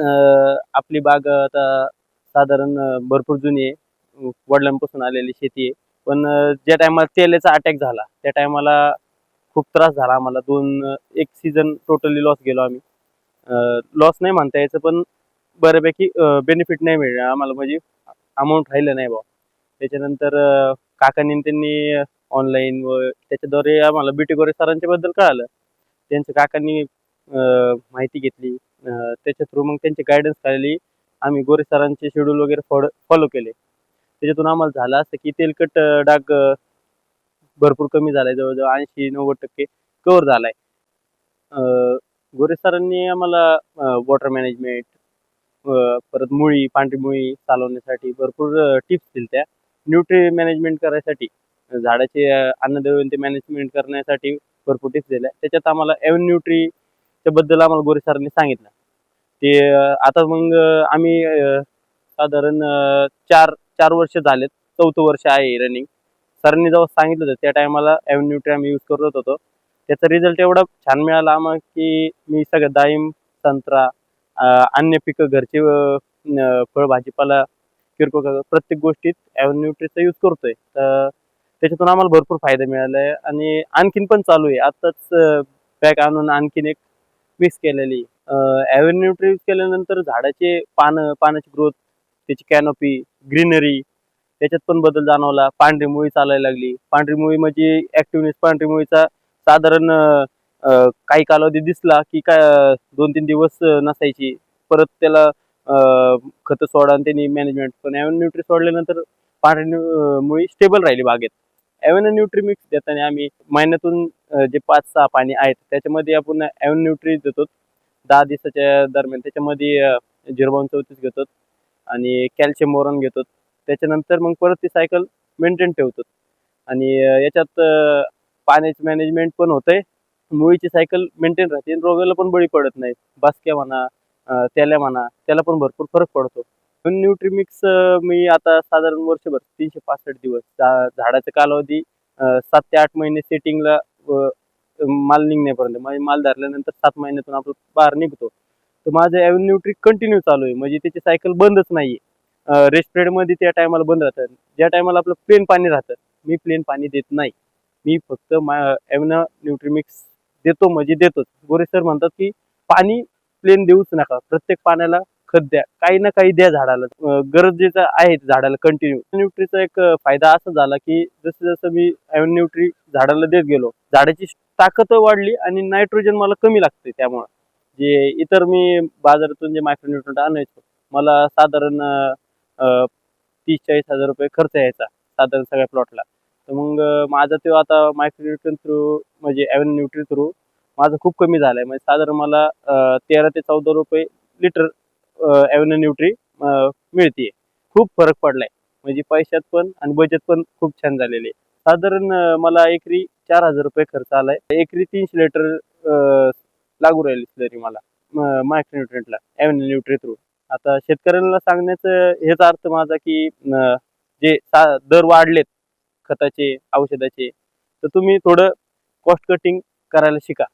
आपली बाग आता साधारण भरपूर जुनी आहे. वडिलांपासून आलेली शेती आहे. पण ज्या टायमाला तेलाचा अटॅक झाला त्या टायमाला खूप त्रास झाला आम्हाला. दोन एक सीझन टोटली लॉस गेलो आम्ही. लॉस नाही म्हणता यायचं पण बऱ्यापैकी बेनिफिट नाही मिळणार आम्हाला. म्हणजे अमाऊंट राहिलं नाही बा त्याच्यानंतर काकांनी त्यांनी ऑनलाईन व त्याच्याद्वारे आम्हाला बीटी गोरे सरांच्या बद्दल कळालं. त्यांच्या काकांनी माहिती घेतली. त्याच्या थ्रू मग त्यांची गायडन्स खाली आम्ही गोरे सरांचे शेड्यूल वगैरे फॉड फॉलो केले. त्याच्यातून आम्हाला झालं असं की तेलकट डाग भरपूर कमी झालाय. जवळजवळ ऐंशी नव्वद टक्के कव्हर झालाय. अं, गोरे सरांनी आम्हाला वॉटर मॅनेजमेंट परत मुळी पांढरी मुळी चालवण्यासाठी भरपूर टिप्स दिल्या त्या न्यूट्री मॅनेजमेंट करायसाठी झाडाचे अं, अन्नद्रव्य मॅनेजमेंट करण्यासाठी भरपूर टिप्स दिल्या. त्याच्यात आम्हाला एव्हन न्यूट्री त्याबद्दल आम्हाला गोरे सरांनी सांगितलं. ते आता मग आम्ही साधारण चार चार वर्ष झालेत. चौथं वर्ष आहे रनिंग सरांनी जेव्हा सांगितलं होतं त्या टायमाला एव्हन आम्ही यूज करत होतो त्याचा रिझल्ट एवढा छान मिळाला आम्हाला की मी सगळं डाळिंब संत्रा अन्य पिकं घरचे फळ भाजीपाला किरकोळ प्रत्येक गोष्टीत एव्हन्यूट्रीचा यूज करतोय. तर त्याच्यातून आम्हाला भरपूर फायदा मिळाला आहे आणि आणखीन पण चालू आहे. आताच बॅग आणून आणखीन एक मिक्स केलेली. एव्हन न्यूट्री यूज केल्यानंतर झाडाचे पानं पानाची ग्रोथ त्याची कॅनोपी ग्रीनरी त्याच्यात पण बदल जाणवला. पांढरी मुळी चालायला लागली. पांढरी मुळी म्हणजे ऍक्टिव्हनेस पांढरी मुळीचा साधारण काही कालावधी दिसला की काय दोन तीन दिवस नसायची. परत त्याला खत सोडा आणि त्यांनी मॅनेजमेंट पण एव्हन न्यूट्री सोडल्यानंतर पांढरी न्यू- मुळी स्टेबल राहिली बागेत. एव्हन न्यूट्री मिक्स देताना आम्ही महिन्यातून जे पाच सहा पाणी आहेत त्याच्यामध्ये आपण एव्हन न्यूट्री देतो. दहा दिवसाच्या दरम्यान त्याच्यामध्ये झिरो चौतीस घेतो आणि कॅल्शियम बोरॉन घेतो. त्याच्यानंतर मग परत ती सायकल मेंटेन ठेवतो. आणि याच्यात पाण्याची पाण्याचं मॅनेजमेंट पण होतंय. मुळीची सायकल मेंटेन राहते. आणि रोगाला पण बळी पडत नाही. बास्क्या म्हणा त्याला म्हणा त्याला पण भरपूर फरक पडतो. न्यूट्रीमिक्स मी आता साधारण वर्षभर तीनशे पासष्ट दिवस झा- झाडाचा कालावधी सात ते आठ महिने सेटिंगला माल निघण्यापर्यंत म्हणजे माल धरल्यानंतर सात महिन्यातून आपलं बाहेर निघतो. तर माझं ॲव्हन न्यूट्री कंटिन्यू चालू आहे. म्हणजे त्याची सायकल बंदच नाही आहे रेस्ट पिरियडमध्ये त्या टायमाला बंद राहतं ज्या टायमाला आपलं प्लेन पाणी राहतं मी प्लेन पाणी देत नाही. मी फक्त मा ॲव्हन न्यूट्रीमिक्स देतो म्हणजे देतोच. गोरे सर म्हणतात की पाणी प्लेन देऊच नका. प्रत्येक पाण्याला खत द्या. काही ना काही द्या झाडाला. गरजेचं आहे झाडाला कंटिन्यू न्यूट्रीचा एक फायदा असा झाला की जसं जसं मी ॲव्हन न्यूट्री झाडाला देत गेलो झाडाची ताकद वाढली आणि नायट्रोजन मला कमी लागते त्यामुळं. जे इतर मी बाजारातून जे मायक्रोन्यूट्रंट आणायचो मला साधारण तीस चाळीस हजार रुपये खर्च यायचा साधारण सगळ्या प्लॉटला तर मग माझा तो आता मायक्रोन्यूट्रन थ्रू म्हणजे ॲव्हन न्यूट्री थ्रू माझं खूप कमी झालंय. म्हणजे साधारण मला तेरा ते चौदा रुपये लिटर ॲव्हन न्यूट्री मिळते खूप फरक पडलाय. म्हणजे पैशात पण आणि बचत पण खूप छान झालेली आहे. साधारण मला एकरी चार हजार रुपये खर्च आलाय. एकरी तीनशे लिटर लागू राहिली तरी मला मायक्रोन्युट्रिएंटला ॲव्हन न्यूट्री थ्रू आता शेतकऱ्यांना सांगण्याचं हेच अर्थ माझा की जे सा- दर वाढलेत खताचे औषधाचे तर तुम्ही थोडं कॉस्ट कटिंग करायला शिका.